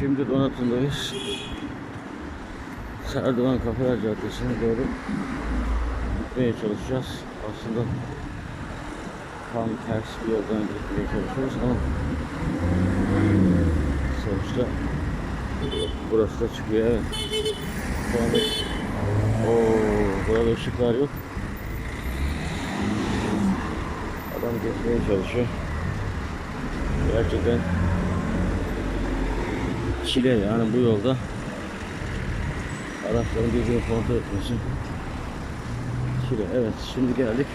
Şimdi Donat'ındayız. Serdivan Kafeler Caddesi'ne doğru gitmeye çalışacağız. Aslında tam ters bir yoldan gitmeye çalışıyoruz ama sonuçta burası da çıkıyor evet. Şu anda ooo burada ışıklar yok. Adam geçmeye çalışıyor. Gerçekten çile yani bu yolda araçların birbirini kontrol etmesi çile. Evet şimdi geldik.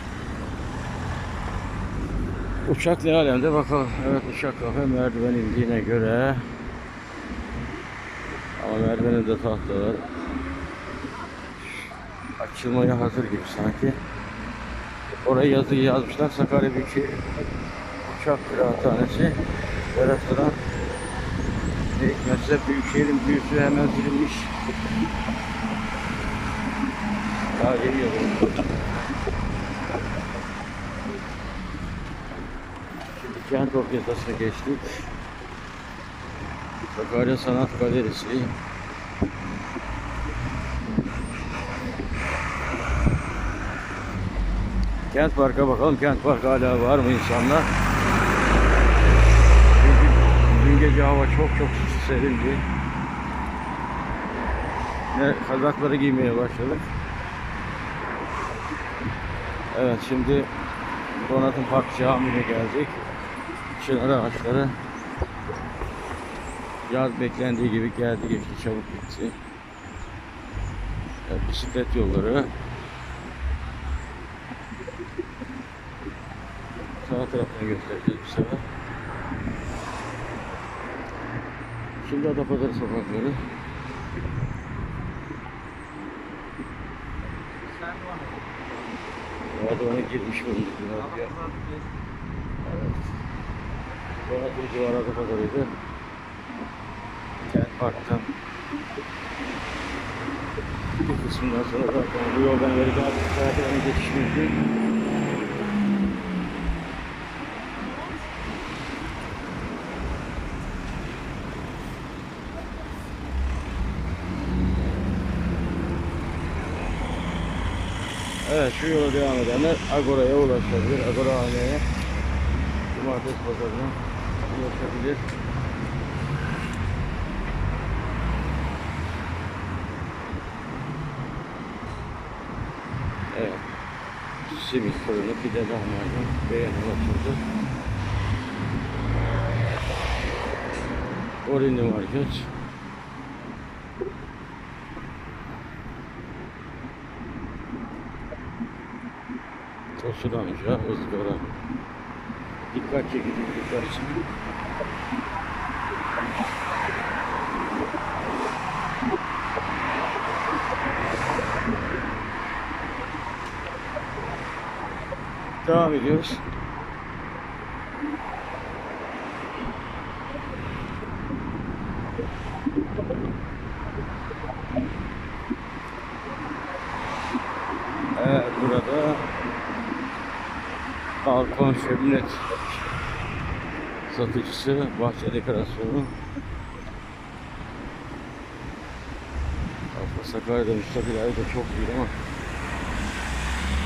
Uçak ne alemde bakalım. Evet uçak kafe merdiven indiğine göre ama merdivenin de tahtalar açılmaya hazır gibi sanki. Oraya yazıyı yazmışlar. Sakarya Büyükşehir Uçak Kıraathanesi ve restoran ne hikmetse Büyükşehir'in büyüsü hemen silinmiş. Daha geliyor. Şimdi kent orkestrasına geçtik. Sakarya Sanat Galerisi. Kent Park'a bakalım. Kent Park hala var mı insanlar? Dün gece hava çok çok serindi. Ne kazakları giymeye başladık. Evet şimdi Donatın Park Camii'ne geldik. Çınar ağaçları yaz beklendiği gibi geldi geçti çabuk gitti. Evet, bisiklet yolları. Sağ tarafını göstereceğiz bu sefer. Şimdi Adapazarı sokakları. Merdivene girmiş bulunduk. Evet. Donatın civarı Adapazarı'ydı. Kent Park'tan bir kısmından sonra zaten bu yoldan geri daha bir tarafına geçiş mümkün. Evet şu yola devam edenler Agora'ya ulaşabilir. Agora haneye Cumartesi pazarına ulaşabilir. Evet. Simit fırını pide lahmacun beğenim açıldı. Orindi Market. Tosun amca, ızgara. Dikkat çekici, çekici. Devam ediyoruz. Evet burada balkon şöminet satıcısı bahçe dekorasyonu. Aslında Sakarya'da müstakil ev de çok büyük ama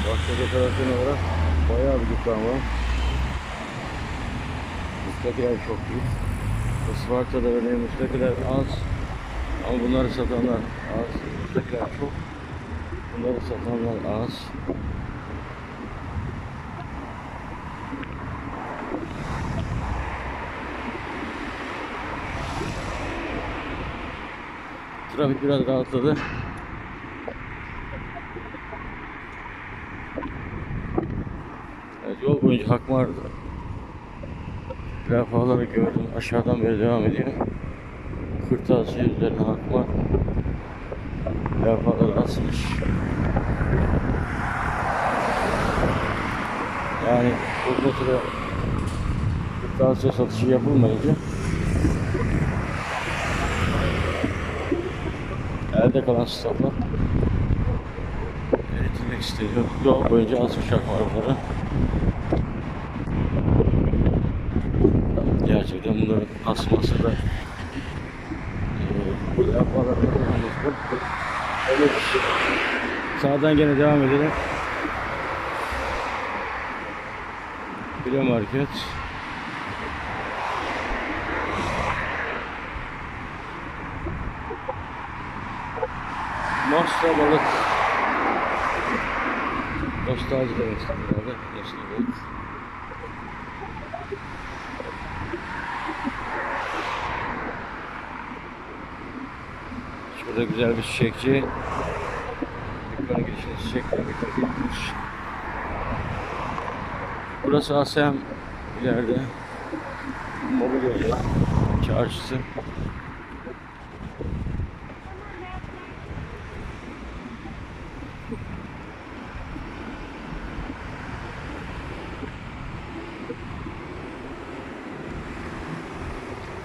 bahçe dekorasyonu olarak bayağı bir dükkan var. Müstakil çok büyük Isparta'da öyle müstakil ev az. Ama bunları satanlar az. Müstakil çok. Bunları satanlar az Trafik biraz rahatladı. Evet, yol boyunca hak vardı. Levhaları gördüm. Aşağıdan beri devam ediyor. Kırtasiye üzerine hak var. Levhalar asmış. Yani uzun süre kırtasiye satışı yapılmayınca elde kalan stoklar eritilmek isteniyor. Yol boyunca az uçak var burada. Gerçekten bunların asması da. Evet. Sağdan gene devam edelim. Bile market. Nostra balık. Nostalji demek herhalde. Nostra balık. Şurada güzel bir çiçekçi. Dükkanın girişine çiçekle bir yapmış. Burası Asem ileride. Mobilya çarşısı.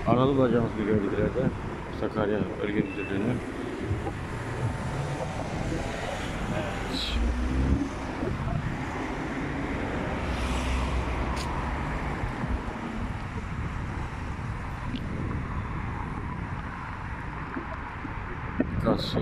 Anadolu Ajansı gördük ileride. Sakarya Bölge Müdürlüğü'nü. Evet. Kasya.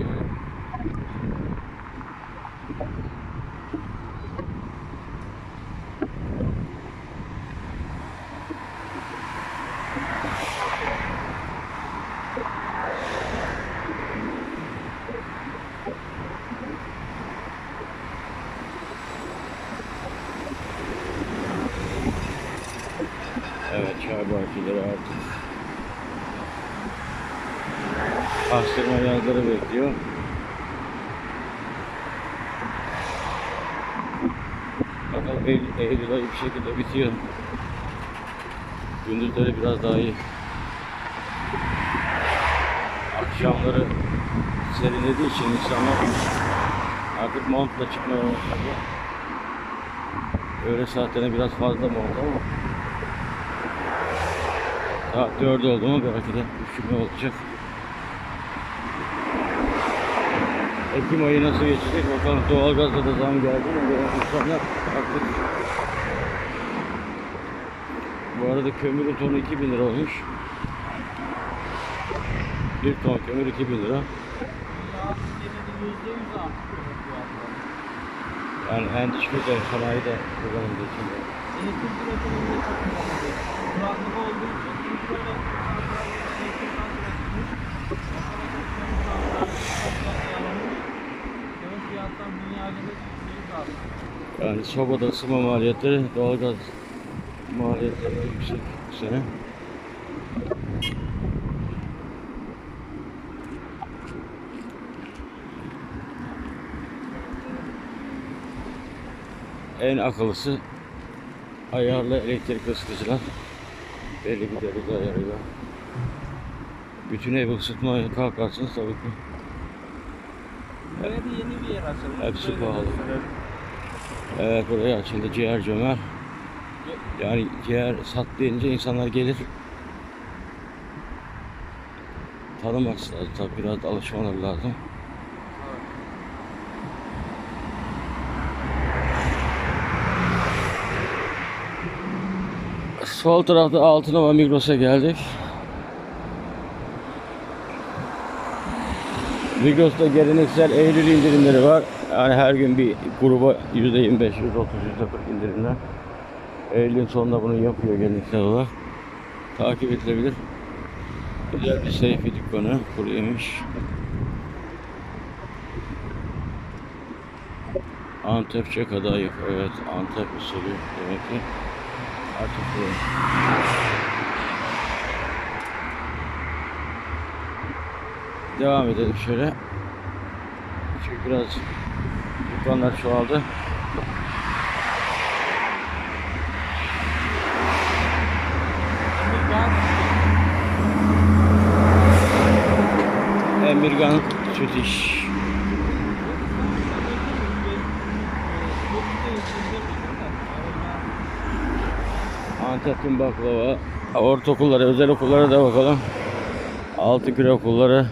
Evet çay bahçeleri artık pastırma yazları bekliyor. Bakalım Eylül, Eylül ayı bir şekilde bitiyor. Gündüzleri biraz daha iyi. Akşamları serinlediği için insanlar artık montla çıkmaya başladı. Öğle saatlerine biraz fazla mont ama Saat 4 oldu mu belki de üşüme olacak. Ekim ayı nasıl geçecek bakalım doğalgazda da zam geldi mi insanlar artık bu arada kömürün tonu 2000 lira olmuş. Bir ton kömür 2000 lira. Yani endişe de sanayi de kullanıldığı için. Elektrik üretiminde çok önemli. Kuraklık olduğu için çünkü elektrik Kömür fiyattan dünya göre büyük artık. Yani sobada ısınma maliyetleri, doğalgaz maliyetleri yüksek bu sene. En akıllısı ayarlı elektrik ısıtıcılar. Belli bir derece ayarıyla. Bütün evi ısıtmaya kalkarsınız tabii ki. Da yeni bir yer açıldı. Hepsi Böyle pahalı. gösterelim. Evet buraya açıldı ciğer cömer. Yani ciğer sat deyince insanlar gelir. Tanımak lazım tabii biraz alışmaları lazım. Sol tarafta Altınova Migros'a geldik. Migros'ta geleneksel Eylül indirimleri var. Yani her gün bir gruba %25, %30, %40 indirimler. Eylül'ün sonunda bunu yapıyor geleneksel olarak. Takip edilebilir. Güzel bir Seyfi dükkanı, kuru yemiş. Antepçe kadayıf, evet Antep usulü demek ki. Artık bu. Devam edelim şöyle. Çünkü biraz dükkanlar çoğaldı. Emirgan, Emirgan süt iş. Antep'in baklava. Ortaokullara, özel okullara da bakalım. Altı okulları.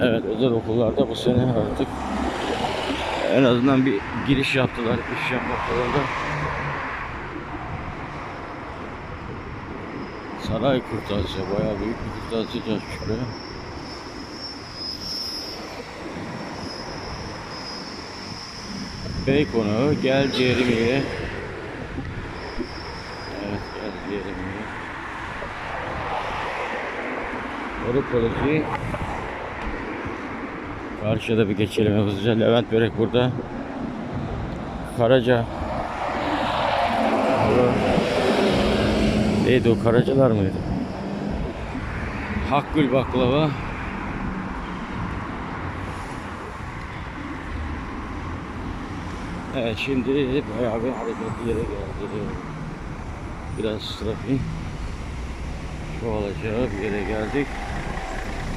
Evet özel okullarda bu sene artık en azından bir giriş yaptılar iş yapmak yolunda. Saray kurtarıcı. Bayağı büyük bir kurtarıcı açmış buraya. Bey konağı gel ciğerimi ye. Evet gel ciğerimi ye. Karşıya bir geçelim hızlıca. Levent Börek burada. Karaca. Neydi o Karacalar mıydı? Hakkül baklava. Evet şimdi bayağı bir hareketli yere geldi. Biraz trafik çoğalacağı bir yere geldik.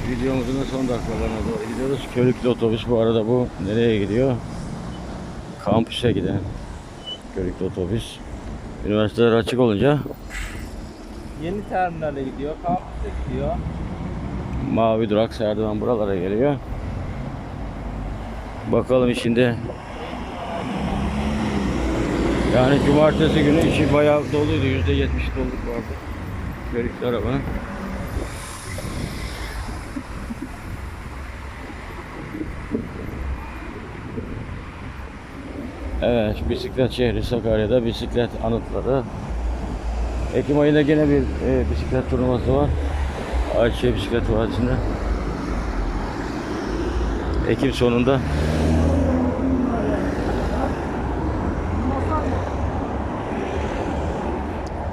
Videomuzun son dakikalarına doğru gidiyoruz. Körüklü otobüs bu arada bu nereye gidiyor? Kampüse giden Körüklü otobüs. Üniversiteler açık olunca Yeni terminale gidiyor, kampüse gidiyor. Mavi durak Serdivan buralara geliyor. Bakalım şimdi. Yani cumartesi günü içi bayağı doluydu. Yüzde yetmiş doluluk vardı. Körüklü arabanın. Evet, bisiklet şehri Sakarya'da bisiklet anıtları. Ekim ayında gene bir e, bisiklet turnuvası var. Ayçiçeği Bisiklet Vadisi'nde. Ekim sonunda.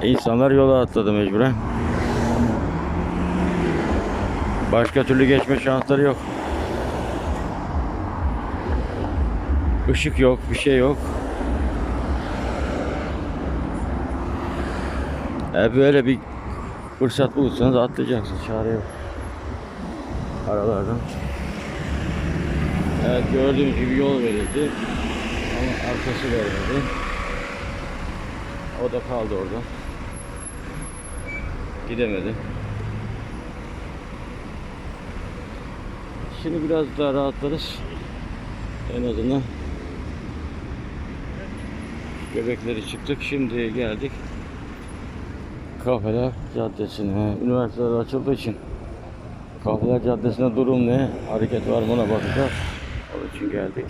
İnsanlar yola atladı mecburen. Başka türlü geçme şansları yok. Işık yok, bir şey yok. E böyle bir fırsat bulursanız atlayacaksınız. Çare yok. Aralardan. Evet gördüğünüz gibi yol verildi. Ama arkası verilmedi. O da kaldı orada. Gidemedi. Şimdi biraz daha rahatlarız. En azından göbekleri çıktık. Şimdi geldik. Kafeler Caddesi'ne. Üniversiteler açıldığı için Kafeler Caddesi'ne durum ne? Hareket var mı ona bakacağız. Onun için geldik.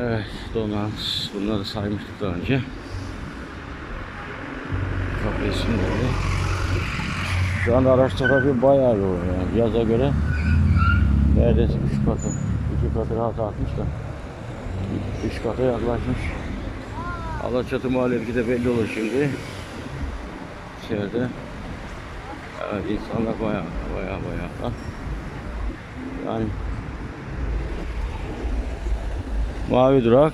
Evet, Donans. Bunları saymıştık daha önce. Kafe isimleri. Şu anda araç trafiği bayağı yoğun yani. Yaza göre neredeyse 3 katı. 2 katı rahat artmış da. 3 kata yaklaşmış. Alaçatı Mahalle de belli olur şimdi. İçeride. Evet, insanlar bayağı bayağı bayağı. Yani Mavi durak.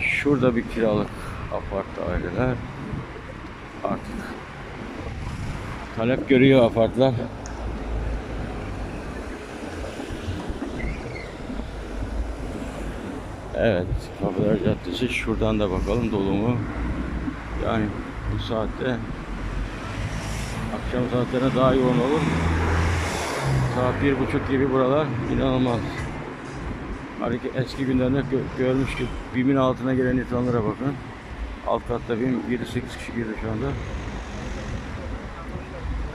Şurada bir kiralık apart daireler. Artık talep görüyor apartlar. Evet, Kafeler Caddesi. Şuradan da bakalım dolu mu? Yani bu saatte akşam saatlerine daha yoğun olur. Saat bir buçuk gibi buralar inanılmaz. Hareket eski günlerde gö- görmüştük. BİM'in altına gelen insanlara bakın. Alt katta BİM 7-8 kişi girdi şu anda.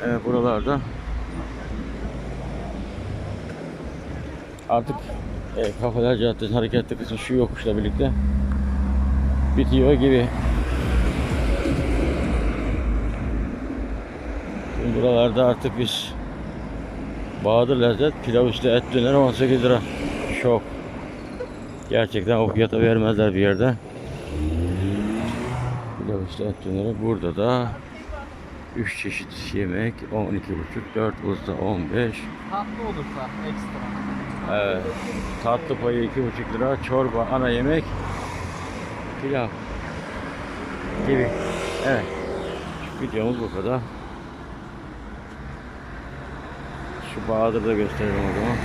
Evet buralarda artık e, Kafeler Caddesi'nin hareketli kısmı şu yokuşla birlikte bitiyor gibi. Şimdi buralarda artık biz Bahadır Lezzet pilav üstü et döner 18 lira. Şok. Gerçekten o fiyata vermezler bir yerde. Pilav üstü et döneri. Burada da 3 çeşit yemek 12,5 4 usta 15 Tatlı olursa ekstra. Evet. Tatlı payı 2,5 lira. Çorba, ana yemek, pilav gibi. Evet. Videomuz bu kadar. Şu Bahadır'ı da gösterelim o zaman.